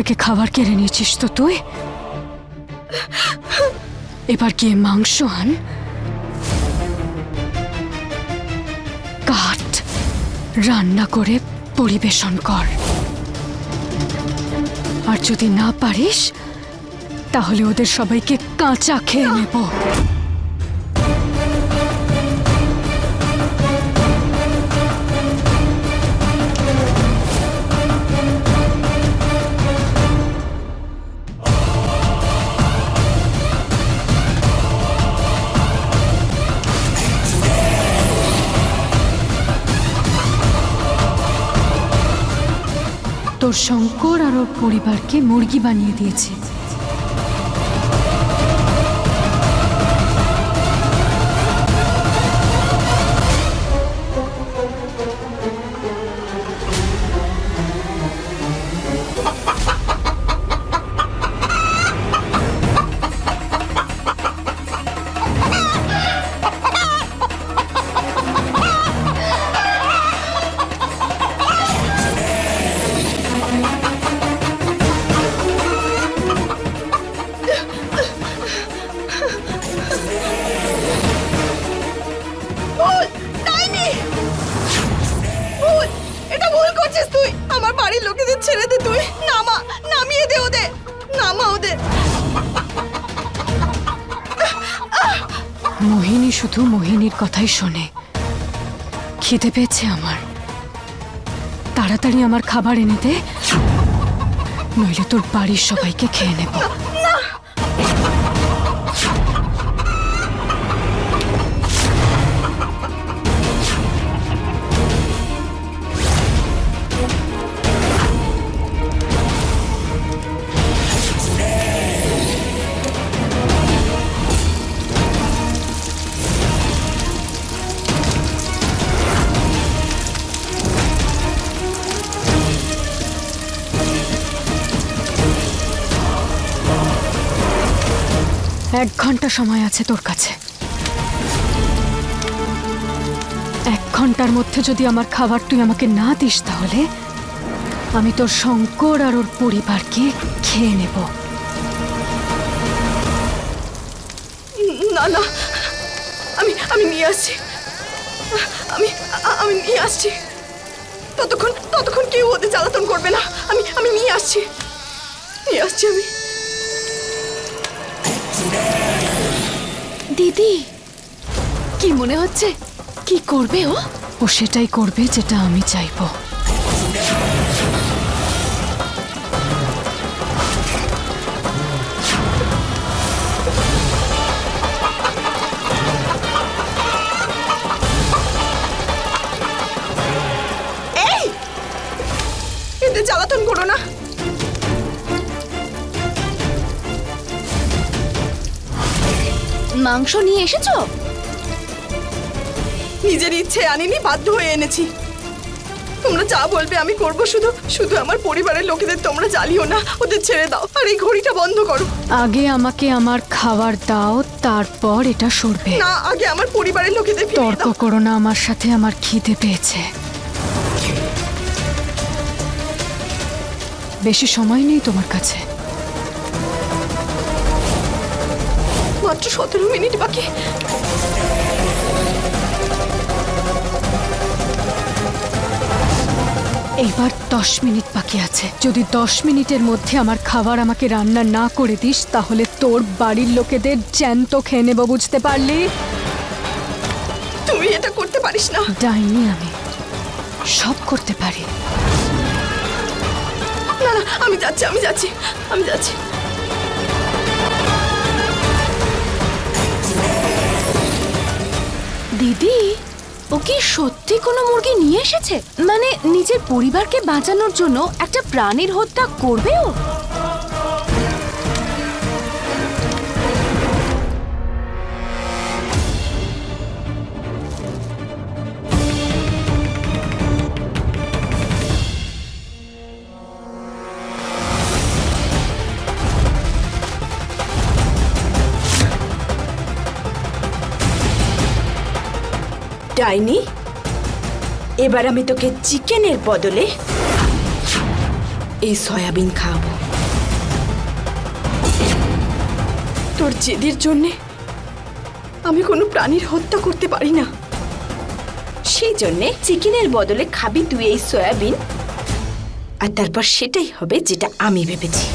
থেকে খাবার কেড়ে নিয়েছিস তো তুই? এবার গিয়ে মাংস আন। কাঠ রান্না করে পরিবেশন কর। আর যদি না পারিস, তাহলে ওদের সবাইকে কাঁচা খেয়ে নেব। তোর শঙ্কর আর ওর পরিবারকে মুরগি বানিয়ে দিয়েছে। খিদে পেয়েছে আমার। তাড়াতাড়ি আমার খাবার এনে দে নইলে তোর বাড়ির সবাইকে খেয়ে নেব। ঘণ্টা সময় আছে তোর কাছে। এক ঘণ্টার মধ্যে যদি আমার খাবার তুই আমাকে না দিস তাহলে, আমি তোর শঙ্কর আর ওর পরিবারকে খেয়ে নেব। না না, আমি আমি নিয়ে আসছি। আমি আমি নিয়ে আসছি। ততক্ষণ ততক্ষণ কেউ ওদের জ্বালাতন করবে না। আমি আমি নিয়ে আসছি। নিয়ে আসছি আমি। দিদি কি মনে হচ্ছে? কি করবে ও? ও সেটাই করবে যেটা আমি চাইব। জ্বালাতন করো না। মাংস নিয়ে এসেছ? নিজের ইচ্ছে আনিনি বাধ্য হয়ে এনেছি। তোমরা যা বলবে আমি করব শুধু শুধু আমার পরিবারের লোকেদের তোমরা জ্বালিও না ওদের ছেড়ে দাও। আর এই ঘড়িটা বন্ধ করো। আগে আমাকে আমার খাবার দাও তারপর এটা সরবে। না আগে আমার পরিবারের লোকেদের তর্ক করো না আমার সাথে আমার খিদে পেয়েছে। বেশি সময় নেই তোমার কাছে। মাত্র সতেরো মিনিট বাকি। এইবার দশ মিনিট বাকি আছে। যদি দশ মিনিটের মধ্যে আমার খাবার আমাকে রান্না না করে দিস তাহলে তোর বাড়ির লোকেদের জ্যান্ত খেয়ে নেব বুঝতে পারলি? তুমি এটা করতে পারিস না। ডাইনি আমি। সব করতে পারি। না না আমি যাচ্ছি আমি যাচ্ছি আমি যাচ্ছি। দিদি, ও কি সত্যি কোনো মুরগি নিয়ে এসেছে? মানে নিজের পরিবারকে বাঁচানোর জন্য একটা প্রাণীর হত্যা করবে ও? ডাইনি? এবার আমি তোকে চিকেনের বদলে এই সয়াবিন খাওয়াবো। তোর জেদের জন্যে আমি কোনো প্রাণীর হত্যা করতে পারি না। সেই জন্যে চিকেনের বদলে খাবি তুই এই সয়াবিন। আর তারপর সেটাই হবে যেটা আমি ভেবেছি।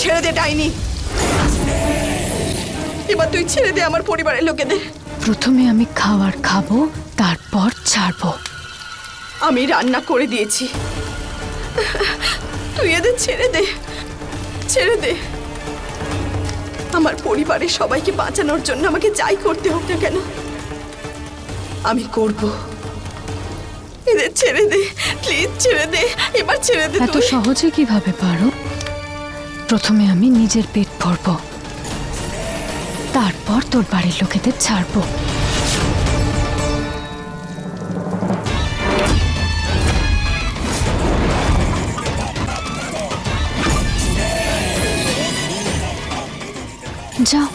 ছেড়ে দে ডাইনি। এবার তুই ছেড়ে দে আমার পরিবারের লোকেদের। প্রথমে আমি খাবার খাব তারপর ছাড়বো। আমি রান্না করে দিয়েছি। তুই এদের ছেড়ে দে। ছেড়ে দে। আমার পরিবারের সবাইকে বাঁচানোর জন্য আমাকে যাই করতে হোক না কেন আমি করব। এদের ছেড়ে দে প্লিজ ছেড়ে দে এবার ছেড়ে দে এত সহজে কীভাবে পারো? প্রথমে আমি নিজের পেট ভরবো। তারপর তোর বাড়ির লোকেদের ছাড়বো। যাও।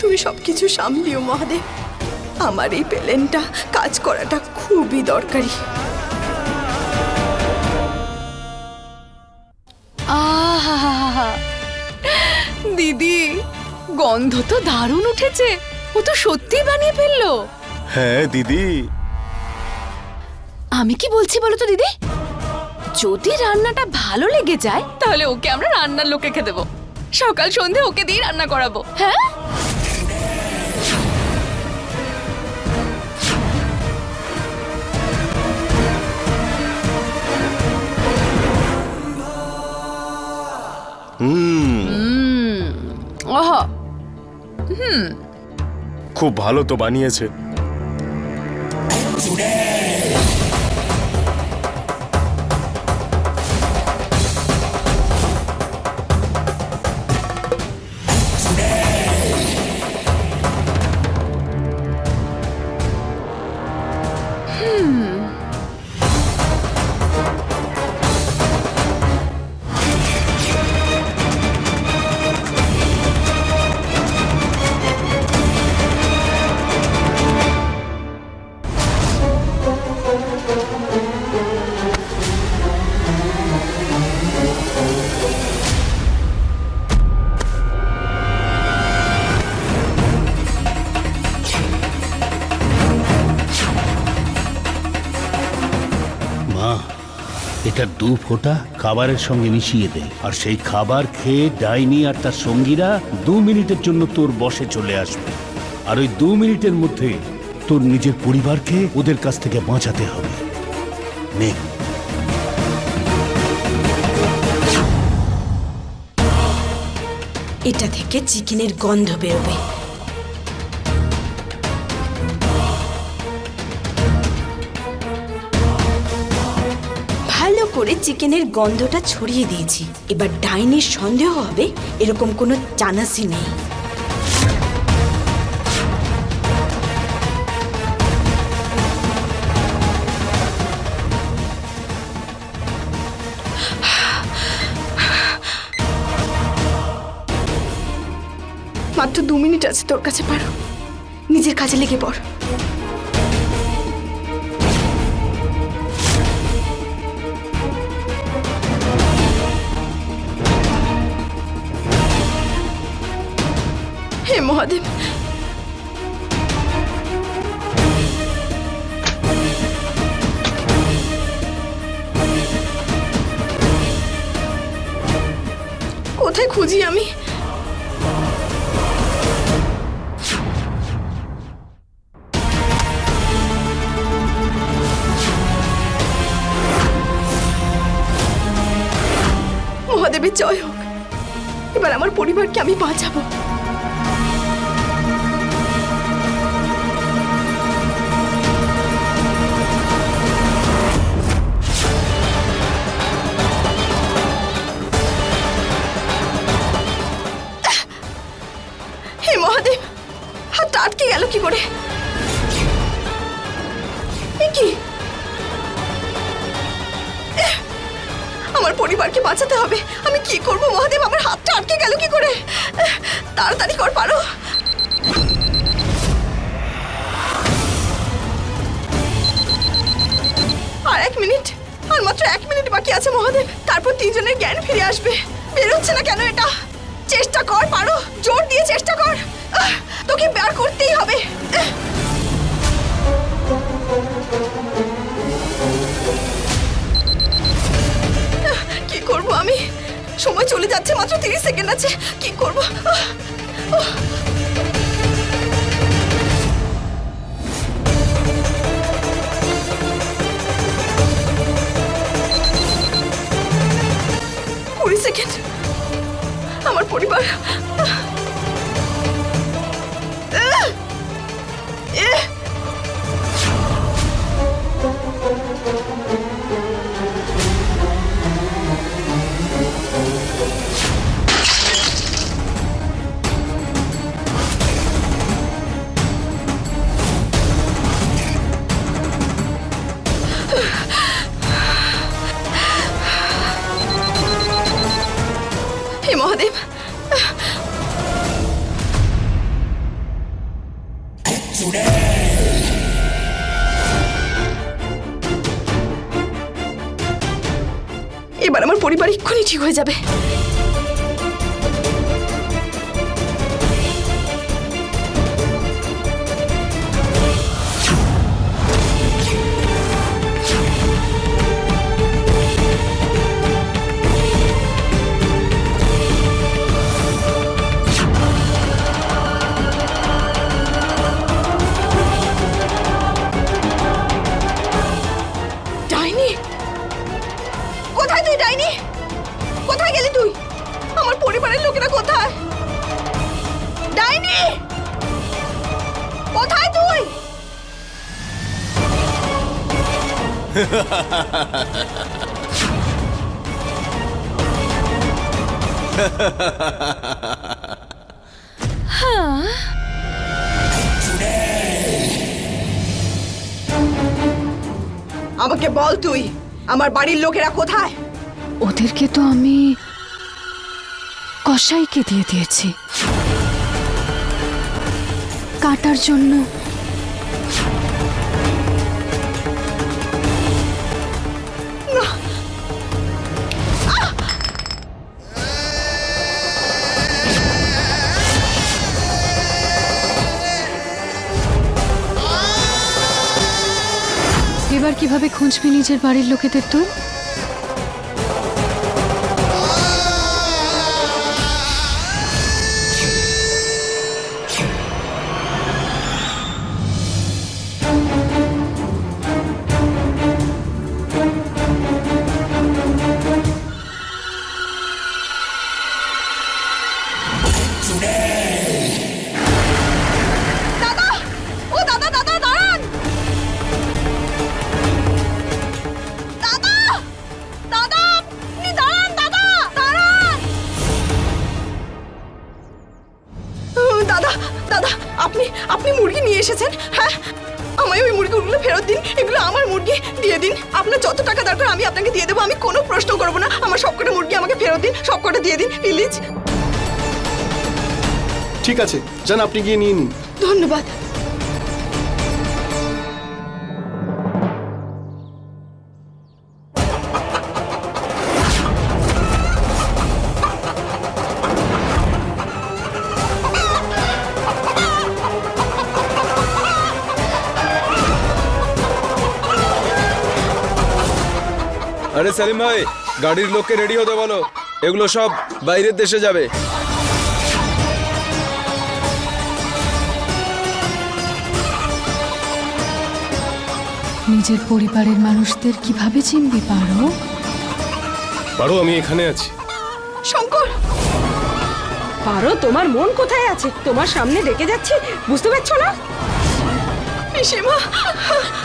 তুমি সবকিছু সামলিও মহাদেব। আমার এই প্লেনটা কাজ করাটা খুবই দরকারি। দিদি গন্ধ তো দারুণ উঠেছে। ও তো সত্যি বানিয়ে ফেলল। হ্যাঁ দিদি। আমি কি বলছি বলো তো দিদি? যদি রান্নাটা ভালো লেগে যায় তাহলে ওকে আমরা রান্নার লোকে রেখে দেবো। সকাল সন্ধে ওকে দিয়ে রান্না করাবো। হ্যাঁ? খুব ভালো তো বানিয়েছে। ফোঁটা খাবারের সঙ্গে মিশিয়ে দে। আর সেই খাবার খেয়ে ডাইনি আর তার সঙ্গীরা দু মিনিটের জন্য তোর বসে চলে আসবে। আর ওই দু মিনিটের মধ্যে তোর নিজের পরিবারকে ওদের কাছ থেকে বাঁচাতে হবে। নে। এটা থেকে চিকেনের গন্ধ বেরোবে। চিকেনের গন্ধটা ছড়িয়ে দিয়েছি। এবার ডাইনির সন্দেহ হবে, এরকম কোনো চানাসই নেই। মাত্র দু মিনিট আছে তোর কাছে, পারো। নিজের কাজে লেগে পড়। মহাদেব কোথায় খুঁজি আমি? মহাদেবের জয় হোক। এবার আমার পরিবারকে আমি বাঁচাবো। আটকে গেল কি করে? কি? আমার পরিবারকে বাঁচাতে হবে। আমি কি করব মহাদেব? আমার হাতটা আটকে গেল কি করে? তাড়াতাড়ি কর, পারো। আর এক মিনিট, আর মাত্র এক মিনিট বাকি আছে মহাদেব। তারপর তিনজনের জ্ঞান ফিরে আসবে। বেরোচ্ছে না কেন এটা? চেষ্টা কর, পারো। জোর দিয়ে চেষ্টা কর। তোকে বের করতেই হবে। কি করব আমি? সময় চলে যাচ্ছে, মাত্র তিরিশ সেকেন্ড আছে। কি করব। কুড়ি সেকেন্ড। আমার পরিবার। এবার আমার পরিবার এক্ষুনি ঠিক হয়ে যাবে। আমাকে বল তুই, আমার বাড়ির লোকেরা কোথায়? ওদেরকে তো আমি কসাইকে দিয়ে দিয়েছি। কাটার জন্য এবার কীভাবে খুঁজবি নিজের বাড়ির লোকেদের তুই? দাদা দাদা আপনি আপনি মুরগি নিয়ে এসেছেন? হ্যাঁ? আমায় ওই মুরগিগুলো ফেরত দিন এগুলো আমার মুরগি দিয়ে দিন। আপনার যত টাকা দরকার আমি আপনাকে দিয়ে দেবো আমি কোনো প্রশ্ন করব না। আমার সবকটা মুরগি আমাকে ফেরত দিন সবকটা দিয়ে দিন প্লিজ। ঠিক আছে যান আপনি গিয়ে নিয়ে নিন। ধন্যবাদ। সেলিম ভাই গাড়ির লোককে রেডি হতে বলো। এগুলো সব বাইরের দেশে যাবে। নিজের পরিবারের মানুষদের কীভাবে চিনতে পারো? পারো আমি এখানে আছি। শঙ্কর! পারো তোমার মন কোথায় আছে? তোমার সামনে ডেকে যাচ্ছি বুঝতে পারছ না? পিসিমা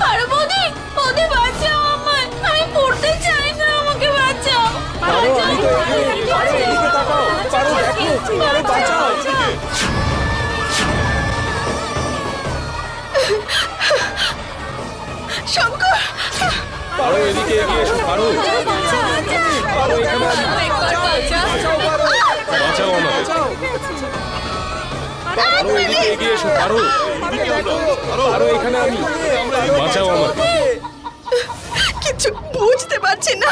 আরে বৌদি বৌদি শঙ্কর! পারো এদিকে এগিয়ে এসো পারো। বাঁচাও আমাকে। পারো এদিকে এগিয়ে এসো পারো। পারো এখানে আমি। বাঁচাও আমাকে। কিছু বুঝতে পারছি না।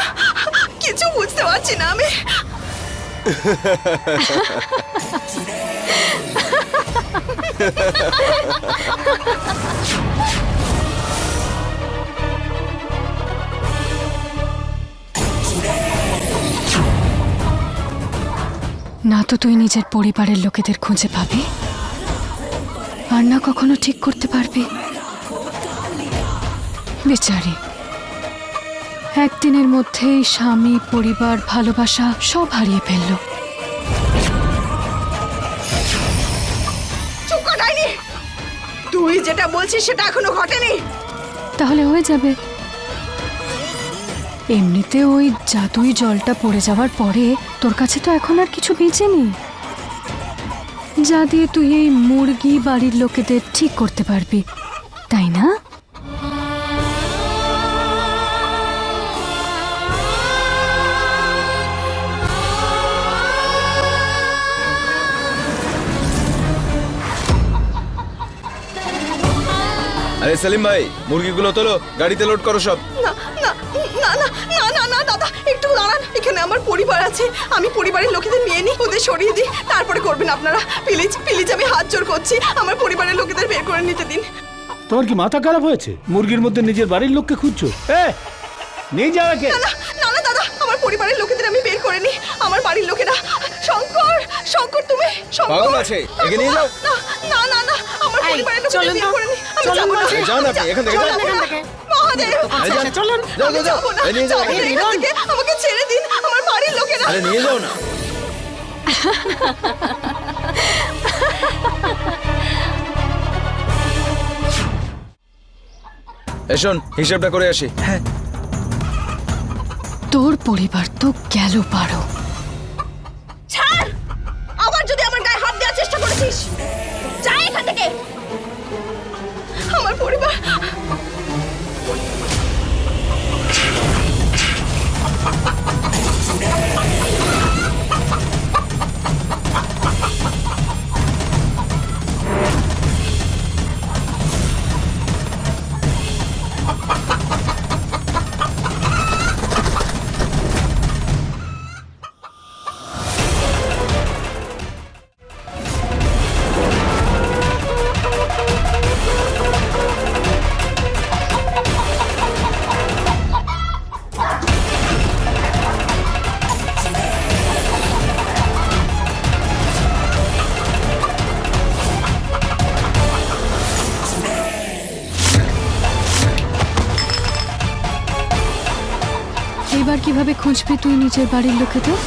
কিছু বুঝতে পারছি না আমি। না তো তুই নিজের পরিবারের লোকেদের খুঁজে পাবি, আর না কখনো ঠিক করতে পারবি। বেচারি একদিনের মধ্যেই স্বামী পরিবার ভালোবাসা সব হারিয়ে ফেলল। তুই যেটা বলছিস সেটা এখনও ঘটেনি। তাহলে হয়ে যাবে। এমনিতে ওই জাদুই জলটা পড়ে যাওয়ার পরে তোর কাছে তো এখন আর কিছু বেঁচে নেই। যা দিয়ে তুই এই মুরগি বাড়ির লোকেদের ঠিক করতে পারবি তাই না? আরে সেলিম ভাই মুরগিগুলো তোলো গাড়িতে লোড করো সব। না না না না না না না দাদা একটু দাঁড়ান এখানে আমার পরিবার আছে। আমি পরিবারের লোকেদের নিয়ে নিই ওদের সরিয়ে দিই। তারপরে করবেন আপনারা। প্লিজ প্লিজ আমি হাত জোর করছি। আমার পরিবারের লোকেদের বের করে নিতে দিন। তোমার কি মাথা খারাপ হয়েছে? মুরগির মধ্যে নিজের বাড়ির লোককে খুঁজছো? এ নিয়ে যাও একে। না না না দাদা আমার পরিবারের লোকেদের আমি বের করে নিই আমার বাড়ির লোকেরা। শঙ্কর শঙ্কর তুমি শঙ্কর। পাগল আছে, একে নিয়ে যাও। না না না না আমার পরিবারের লোকেদের চলুন বের তো, করে নিই আমি চলুন না। যান আপনি, এখান থেকে যান। যাব না। মহাদেব এই চলুন। যাও যাও নিয়ে যাও। এখান থেকে। আমাকে ছেড়ে দিন। আমার বাড়ির লোকেরা। আরে নিয়ে যাও না। শোন হিসাবটা করে আসি। হ্যাঁ। তোর পরিবার তো গেল পারো। কীভাবে তুই নিজের বাড়ির লোকেদের?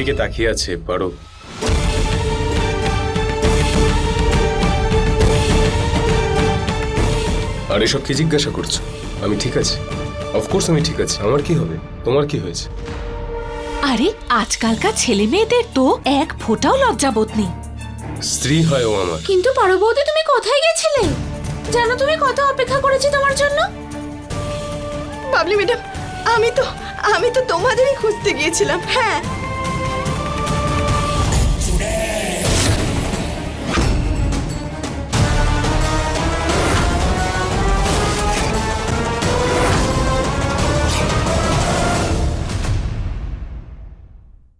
এদিকে তাকিয়ে আছে পারো আর এসব কি জিজ্ঞাসা করছ? আমি ঠিক আছি? অফকোর্স আমি ঠিক আছি। আমার কি হবে? তোমার কি হয়েছে? আরে আজকালকার ছেলে মেয়েদের তো এক ফোঁটাও লজ্জাবোধ নেই। স্ত্রী হয় ও আমার। কিন্তু পারো বৌদি তুমি কোথায় গেছিলে? জানো তুমি কত অপেক্ষা করেছি তোমার জন্য? বাবলি ম্যাডাম আমি তো আমি তো তোমাদেরই খুঁজতে গিয়েছিলাম। হ্যাঁ